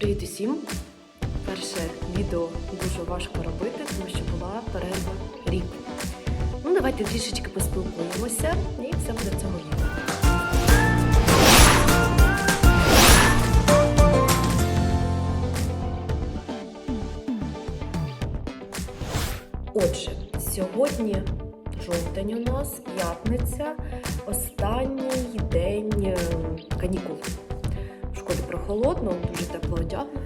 Привіт усім! Перше відео дуже важко робити, тому що була перерва рік. Ну, давайте трішечки поспілкуємося і все буде в цьому відео. Отже, сьогодні жовтень у нас, п'ятниця, останній день е, канікул. Школі прохолодно, дуже тепло одягнено.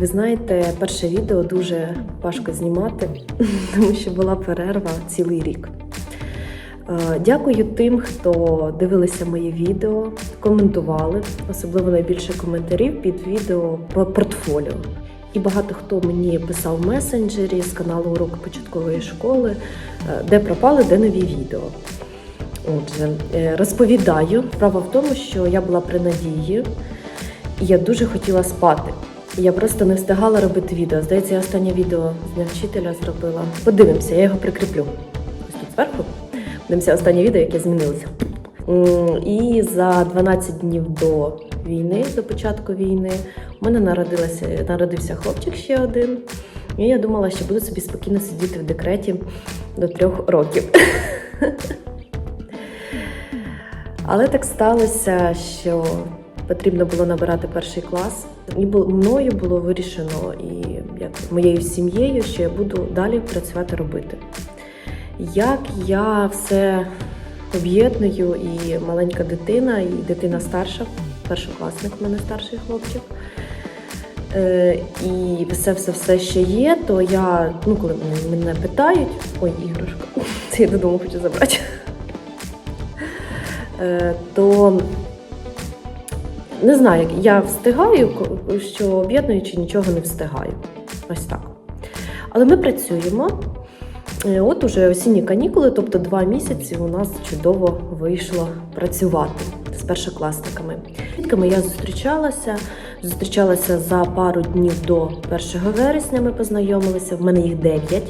Ви знаєте, перше відео дуже важко знімати, тому що була перерва цілий рік. Е, Дякую тим, хто дивилися мої відео, коментували, особливо найбільше коментарів під відео про портфоліо. І багато хто мені писав в месенджері з каналу Уроки початкової школи, е, де пропали, де нові відео. Отже, е, розповідаю. Справа в тому, що я була при надії, і я дуже хотіла спати. Я просто не встигала робити відео. Здається, я останнє відео з Дня вчителя зробила. Подивимося, я його прикріплю. Ось тут зверху. Подивимося останнє відео, яке змінилося. І за 12 днів до війни, до початку війни, у мене народилася, народився хлопчик ще один. І я думала, що буду собі спокійно сидіти в декреті до трьох років. Але так сталося, що потрібно було набирати перший клас. І мною було вирішено і як моєю сім'єю, що я буду далі працювати робити. Як я все об'єдную, і маленька дитина, і дитина старша, першокласник у мене старший хлопчик. Е, і все, все, все ще є, то я, ну коли мене питають, ой, іграшка, це я додому хочу забрати. Е, то не знаю, я встигаю, що об'єднуючи, нічого не встигаю. Ось так. Але ми працюємо. Е, От уже осінні канікули, тобто два місяці у нас чудово вийшло працювати з першокласниками. Дітками я зустрічалася. Зустрічалася за пару днів до 1 вересня. Ми познайомилися. В мене їх 9,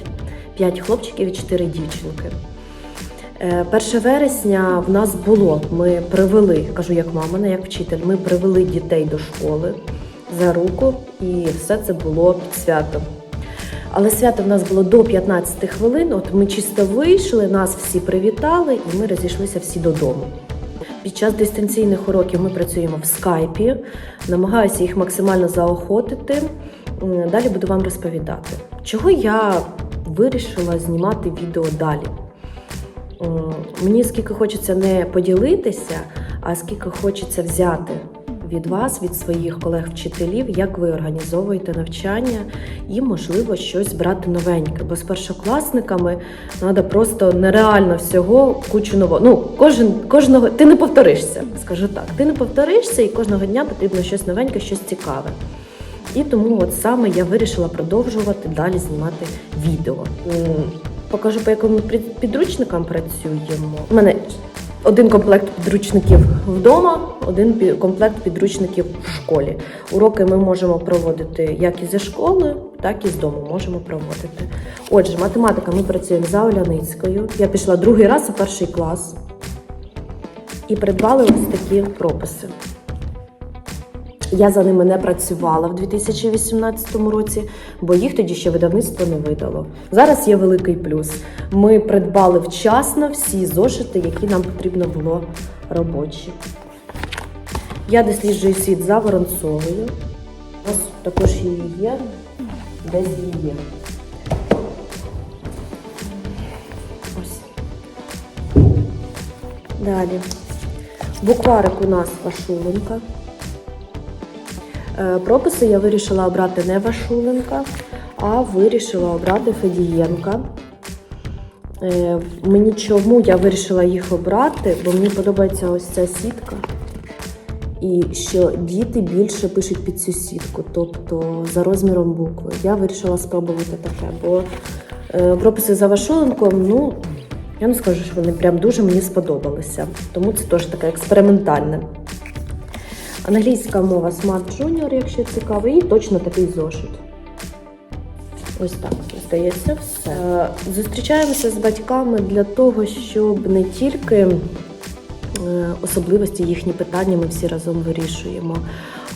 5 хлопчиків і 4 дівчинки. Е, 1 вересня в нас було. Ми привели, кажу як мама, не як вчитель. Ми привели дітей до школи за руку, і все це було під свято. Але свято в нас було до 15 хвилин. От ми чисто вийшли, нас всі привітали, і ми розійшлися всі додому. Під час дистанційних уроків ми працюємо в скайпі, намагаюся їх максимально заохотити. Далі буду вам розповідати, чого я вирішила знімати відео далі. М, Мені скільки хочеться не поділитися, а скільки хочеться взяти від вас, від своїх колег-вчителів, як ви організовуєте навчання і, можливо, щось брати новеньке. Бо з першокласниками треба просто нереально всього кучу нового. Ну, кожен, кожного ти не повторишся, скажу так. Ти не повторишся, і кожного дня потрібно щось новеньке, щось цікаве. І тому от саме я вирішила продовжувати далі знімати відео. Покажу, по під- підручникам працюємо. У мене один комплект підручників вдома, один комплект підручників в школі. Уроки ми можемо проводити як ізі школи, так і з дому можемо проводити. Отже, математика ми працюємо за Оляницькою. Я пішла другий раз у перший клас і придбали ось такі прописи. Я за ними не працювала в 2018 році, бо їх тоді ще видавництво не видало. Зараз є великий плюс. Ми придбали вчасно всі зошити, які нам потрібно було робочі. Я досліджую світ за Воронцовою. У також її є, десь її є. Ось. Далі. Букварик у нас Вашуленка. Е, Прописи я вирішила обрати не Вашуленка, а вирішила обрати Федієнка. Е, Мені чому я вирішила їх обрати, бо мені подобається ось ця сітка. І що діти більше пишуть під цю сітку, тобто за розміром букви. Я вирішила спробувати таке, бо е, прописи за Вашуленком, ну, я не скажу, що вони прям дуже мені сподобалися. Тому це теж таке експериментальне. Англійська мова Smart Junior, якщо цікаво, і точно такий зошит. Ось так, здається, все. Е, Зустрічаємося з батьками для того, щоб не тільки е, особливості, їхні питання ми всі разом вирішуємо,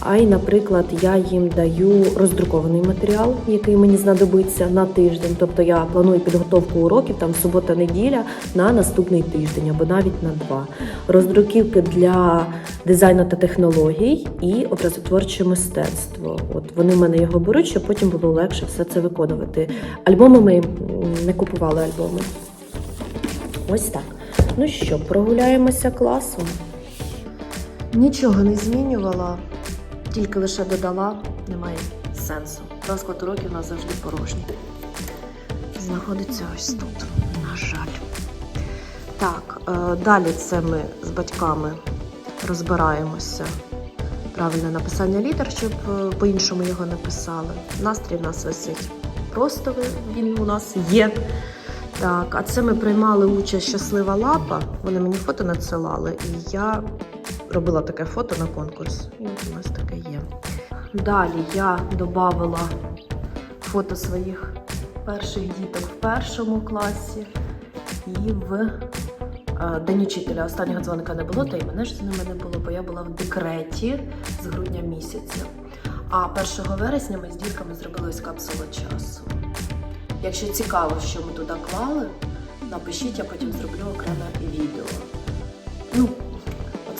а й, наприклад, я їм даю роздрукований матеріал, який мені знадобиться на тиждень. Тобто я планую підготовку уроків там субота-неділя на наступний тиждень або навіть на два. Роздруківки для дизайну та технологій і образотворче мистецтво. От вони в мене його беруть, щоб потім було легше все це виконувати. Альбоми ми не купували альбоми. Ось так. Ну що, прогуляємося класом. Нічого не змінювала, тільки лише додала, немає сенсу. Розклад уроків у нас завжди порожній. Знаходиться ось тут, на жаль. Так, е, далі це ми з батьками розбираємося. Правильне написання літер, щоб е, по-іншому його написали. Настрій в нас висить просто він у нас є. Так, а це ми приймали участь щаслива лапа. Вони мені фото надсилали, і я робила таке фото на конкурс. І у нас таке є. Далі я додавала фото своїх перших діток в першому класі і в е, День учителя. Останнього дзвоника не було, та й мене ж з ними не було, бо я була в декреті з грудня місяця. А 1 вересня ми з дітками зробили ось капсулу часу. Якщо цікаво, що ми туди клали, напишіть, я потім зроблю окреме відео.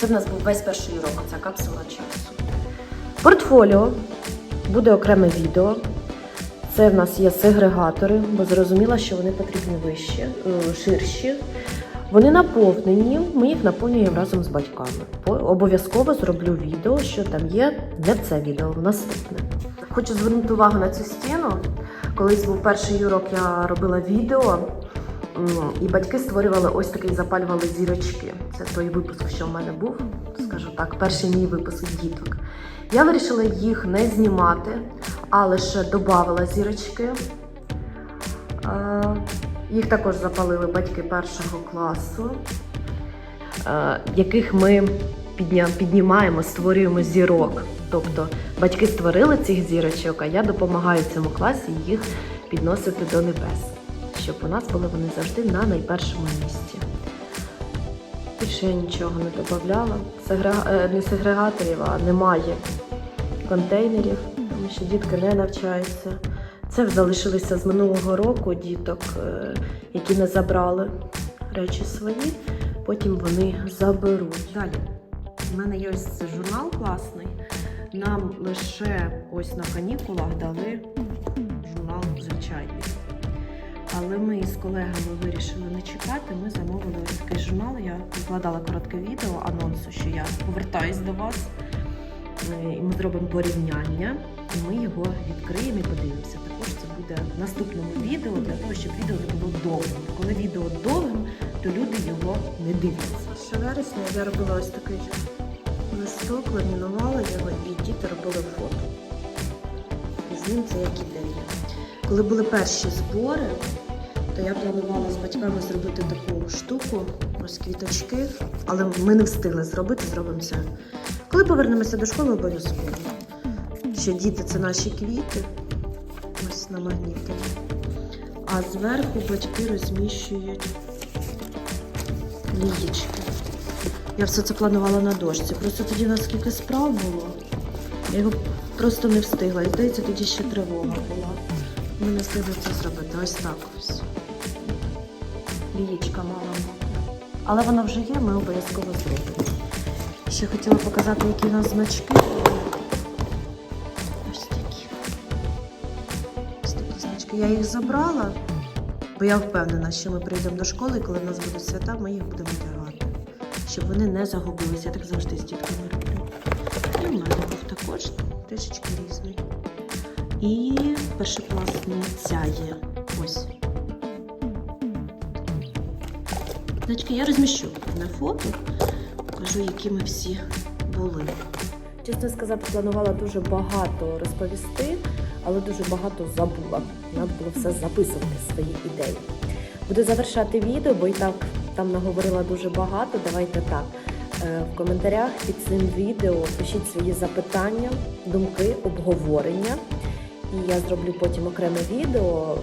Оце в нас був весь перший урок, ця капсула часу. Портфоліо буде окреме відео. Це в нас є сегрегатори, бо зрозуміла, що вони потрібні вищі, е, ширші. Вони наповнені, ми їх наповнюємо разом з батьками. Обов'язково зроблю відео, що там є, не це відео, в наступне. Хочу звернути увагу на цю стіну. Колись був перший урок, я робила відео, і батьки створювали ось такий запалювали зірочки. Це той випуск, що в мене був, скажу так, перший мій випуск діток. Я вирішила їх не знімати, а лише додавала зірочки. Е, Їх також запалили батьки першого класу, е, яких ми піднімаємо, створюємо зірок. Тобто батьки створили цих зірочок, а я допомагаю цьому класі їх підносити до небес, щоб у нас були вони завжди на найпершому місці. Більше я нічого не додавала. Е, Не сегрегаторів, а немає контейнерів, тому що дітки не навчаються. Це залишилися з минулого року діток, е, які не забрали речі свої, потім вони заберуть. Далі. У мене є ось журнал класний. Нам лише ось на канікулах дали. Але ми з колегами вирішили не чекати. Ми замовили ось такий журнал. Я викладала коротке відео анонсу, що я повертаюсь до вас. Е, І ми зробимо порівняння, і ми його відкриємо і подивимося. Також це буде в наступному відео для того, щоб відео не було довгим. Коли відео довгим, то люди його не дивляться. Ще вересня я робила ось такий листок, ламінувала його, і діти робили фото. І з ним це як ідея. Коли були перші збори, то я планувала з батьками зробити таку штуку, ось квіточки, але ми не встигли зробити, зробимо це. Коли повернемося до школи, обов'язково. Що діти це наші квіти, ось на магніті. А зверху батьки розміщують лієчки. Я все це планувала на дошці. Просто тоді у нас скільки справ було. Я його просто не встигла. І здається, тоді ще тривога була. Не встигли це зробити. Ось так ось. Лієчка мала. Але вона вже є, ми обов'язково зробимо. Ще хотіла показати, які у нас значки. Ось такі. Ось такі значки. Я їх забрала, бо я впевнена, що ми прийдемо до школи, і коли в нас будуть свята, ми їх будемо вдягати. Щоб вони не загубилися. Я так завжди з дітками роблю. І в мене був також трішечки різний. І першокласниця є. Ось. Значки я розміщу на фото, покажу, які ми всі були. Чесно сказати, планувала дуже багато розповісти, але дуже багато забула. Треба було все записувати свої ідеї. Буду завершати відео, бо і так там наговорила дуже багато. Давайте так. е, В коментарях під цим відео пишіть свої запитання, думки, обговорення. І я зроблю потім окреме відео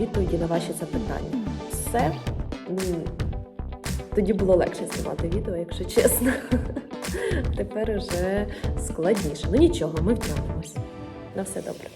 відповіді на ваші запитання. Все. Тоді було легше знімати відео, якщо чесно. Тепер уже складніше. Ну нічого, ми втягнемось. На все добре.